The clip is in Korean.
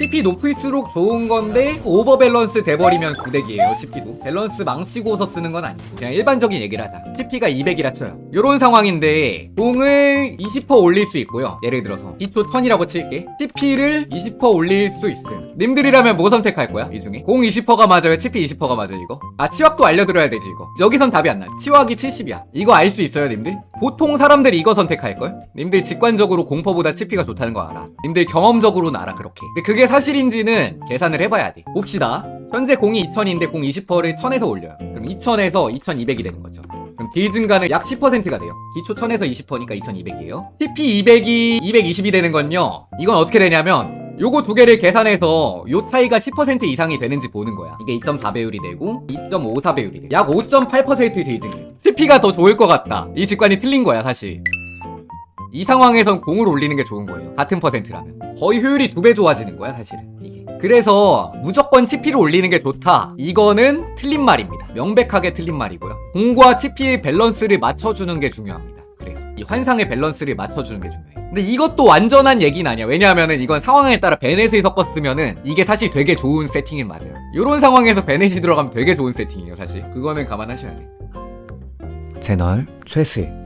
TP 높을수록 좋은 건데 오버 밸런스 돼버리면 구대기예요 TP도. 밸런스 망치고서 쓰는 건 아니고 그냥 일반적인 얘기를 하자. TP가 200이라 쳐요 요런 상황인데 공을 20% 올릴 수 있고요. 예를 들어서 기초 1000이라고 칠게. TP를 20% 올릴 수 있음. 님들이라면 뭐 선택할 거야 이 중에? 공 20%가 맞아요? TP 20%가 맞아요 이거? 아 치확도 알려드려야 되지 이거. 여기선 답이 안나 치확이 70이야. 이거 알 수 있어요 님들? 보통 사람들이 이거 선택할걸? 님들 직관적으로 공포보다 TP가 좋다는 거 알아. 님들 경험적으로는 알아 그렇게. 근데 그게 사실인지는 계산을 해봐야 돼. 봅시다. 현재 공이 2000인데 공 20%를 1000에서 올려요. 그럼 2000에서 2200이 되는 거죠 그럼 딜 증가는 약 10%가 돼요 기초 1000에서 20%니까 2200이에요 TP 200이 220이 되는 건요 이건 어떻게 되냐면 요거 두 개를 계산해서 요 차이가 10% 이상이 되는지 보는 거야. 이게 2.4배율이 되고 2.54배율이 돼. 약5.8% 대증. TP가 더 좋을 것 같다. 이 직관이 틀린 거야, 사실. 이 상황에선 공을 올리는 게 좋은 거예요. 같은 퍼센트라면. 거의 효율이 두 배 좋아지는 거야, 사실은. 이게. 그래서 무조건 TP를 올리는 게 좋다. 이거는 틀린 말입니다. 명백하게 틀린 말이고요. 공과 TP의 밸런스를 맞춰주는 게 중요합니다. 그래서 이 환상의 밸런스를 맞춰주는 게 중요해요. 근데 이것도 완전한 얘기는 아니야. 왜냐하면은 이건 상황에 따라 베넷을 섞었으면은 이게 사실 되게 좋은 세팅이 맞아요. 이런 상황에서 베넷이 들어가면 되게 좋은 세팅이에요, 사실. 그거는 감안하셔야 돼. 채널 최스